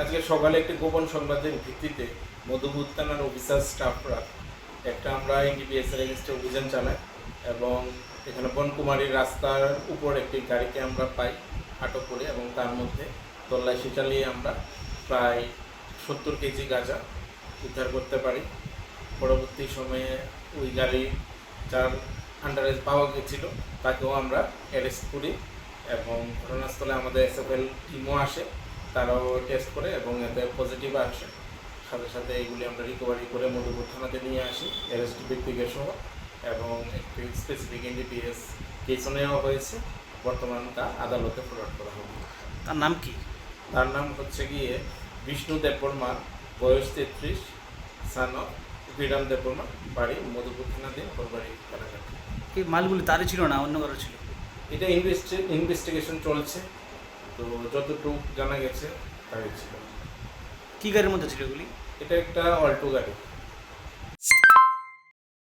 আজকে সকালে একটি গোপন সংবাদের ভিত্তিতে মধুপুর থানার অফিসার স্টাফরা একটা আমরা এনডিপিএস এর এগেনস্টে অভিযান চালাই এবং এখানে বনকুমারীর রাস্তার উপর একটি গাড়িকে আমরা পাই আটক করে এবং তার মধ্যে তল্লাশি চালিয়ে আমরা প্রায় সত্তর কেজি গাঁজা উদ্ধার করতে পারি। পরবর্তী সময়ে ওই গাড়ি যার আন্ডারে পাওয়া গেছিল, তাকেও আমরা অ্যারেস্ট করি এবং ঘটনাস্থলে আমাদের এসএফএল টিমও আসে। তারাও টেস্ট করে এবং এতে পজিটিভ আসে। সাথে সাথে এগুলি আমরা রিকভারি করে মধুপুর থানাতে নিয়ে আসি অ্যারেস্ট ব্যক্তিকে সহ এবং একটি স্পেসিফিক এনডিপিএস কেসও নেওয়া হয়েছে। বর্তমান তা আদালতে ফরওয়ার্ড করা হবে। তার নাম কি? তার নাম হচ্ছে গিয়ে বিষ্ণু দেববর্মা বয়স তেত্রিশ সান বিরাম দেববর্মা বাড়ি মধুপুর থানাধীন ওর বাড়ি কারাগার এই মালগুলি তারই ছিল না অন্য কারও ছিল? এটা ইনভেস্টি ইনভেস্টিগেশন চলছে। তো যতটুকু জানা গেছে তাই ছিল কি গাড়ির মধ্যে ছিল এগুলি? এটা একটা অল্টো গাড়ি।